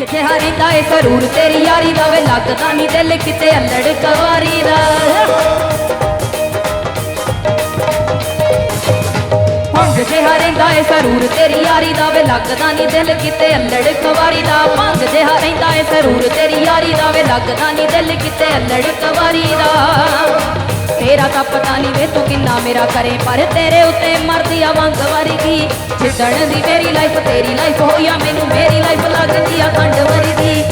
ਕਿੱਥੇ ਹਰਿੰਦਾ ਏ ਸਰੂਰ? ਤੇਰੀ ਯਾਰੀ ਦਾ ਵੇ ਲੱਗਦਾ ਨਹੀਂ ਦਿਲ ਕਿਤੇ ਅਲੜ ਕਵਾਰੀ ਦਾ। ਭੰਗ ਜੇ ਹਰਿੰਦਾ ਏ ਸਰੂਰ? ਤੇਰੀ ਯਾਰੀ ਦਾ ਵੇ ਲੱਗਦਾ ਨਹੀਂ ਦਿਲ ਕਿਤੇ ਅਲੜ ਕਵਾਰੀ ਦਾ। ਭੰਗ ਜੇ ਹਰਿੰਦਾ ਏ ਸਰੂਰ? ਤੇਰੀ ਯਾਰੀ ਦਾ ਵੇ ਲੱਗਦਾ ਨਹੀਂ ਦਿਲ ਕਿਤੇ ਅਲੜ ਕਵਾਰੀ ਦਾ। ਤੇਰਾ ਤਾਂ ਪਤਾ ਨਹੀਂ ਵੇ ਤੂੰ ਕਿੰਨਾ ਮੇਰਾ ਕਰੇ, ਪਰ ਤੇਰੇ ਉੱਤੇ ਮਰਦੀ ਆ ਵੰਗ ਵਰਗੀ। ਜਿੱਦਣ ਦੀ ਮੇਰੀ ਲਾਈਫ ਤੇਰੀ ਲਾਈਫ ਹੋਈਆ ਮੈਨੂੰ ਮੇਰੀ ਲਾਈਫ ਲੱਗਦੀ ਆ ਖੰਡ ਵਰਗੀ।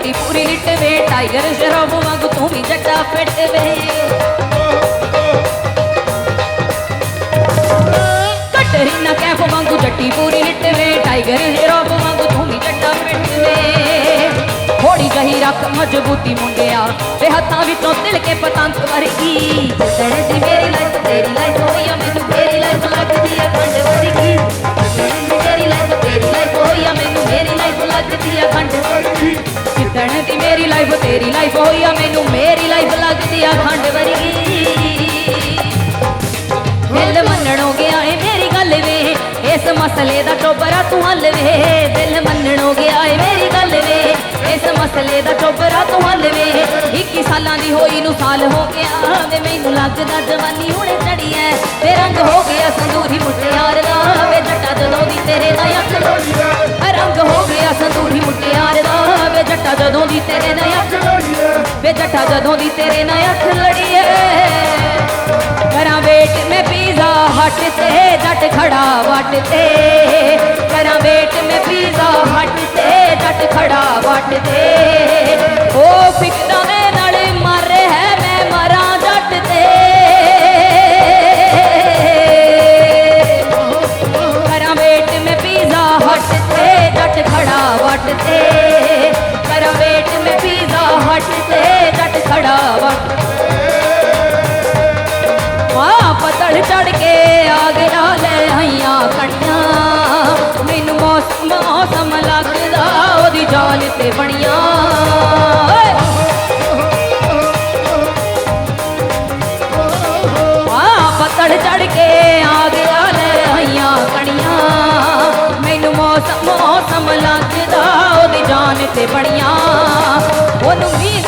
पट्टी पूरी लिट्टे वे, टाइगर शराब वांग तू भी जट्टा फिट वे। कटरी रख मजबूती मुंडे आ वे हाथा भी तो दिल के पतंग भर की तेरी लाइफ तेरी लाइफ हो या मेरी लाइफ लग दिया ਇਸ ਮਸਲੇ ਦਾ ਟੋਬਰਾ ਤੂੰ ਹੱਲ ਵੇ। ਦਿਲ ਮੰਨਣੋ ਗਿਆ ਏ ਮੇਰੀ ਗੱਲ ਵੇ। ਇਸ ਮਸਲੇ ਦਾ ਟੋਬਰਾ ਤੂੰ ਹੱਲ ਵੇ। 21 ਸਾਲਾਂ ਦੀ ਹੋਈ ਨੂੰ ਸਾਲ ਹੋ ਗਿਆ ਵੇ। ਮੈਨੂੰ ਲੱਗਦਾ ਜਵਾਨੀ ਹੁਣੇ ਚੜੀ ਐ ਵੇ ਰੰਗ ਹੋ ਗਿਆ ਸੰਦੂਰੀ ਮੁਟਿਆਰ ਦਾ ਵੇ। ਜੱਟਾ ਜਦੋਂ ਦੀ ਤੇਰੇ ਨਾਲ ਅੱਖ ਲੋੜੀ ਐ ਰੰਗ ਹੋ ਗਿਆ ਸੰਦੂਰੀ ਮੁਟਿਆਰ ਦਾ ਵੇ। ਜੱਟਾ ਜਦੋਂ ਦੀ ਤੇਰੇ ਨਾਲ ਅੱਖ ਵੇ ਜੱਟਾ ਜਦੋਂ ਦੀ ਤੇਰੇ ਨਾਲ ਅੱਖ ਲੜੀ ਐ करा वेट में पिज़्ज़ा, हट से डट खड़ा वट ते करा वेट में पिज़्ज़ा, हट से डट खड़ा वट ते ओ पिकता में नड़े मारे है, मैं मरा डट ते करा वेट में पिज़्ज़ा, हट से डट खड़ा वट ते करा वेट में पिज़्ज़ा, हट से डट खड़ा वट ਮੌਸਮ ਲੱਗਦਾ, ਉਹਦੀ ਜਾਨ ਤੇ ਬਣੀਆਂ। ਓਏ ਪਤੜ ਚੜ ਕੇ ਆ ਗਿਆ ਲੈ ਆਈਆਂ ਕਣੀਆਂ। ਮੈਨੂੰ ਮੌਸਮ ਮੌਸਮ ਲੱਗਦਾ, ਉਹਦੀ ਜਾਨ ਤੇ ਬਣੀਆਂ। ਉਹਨੂੰ ਮੀਂਹ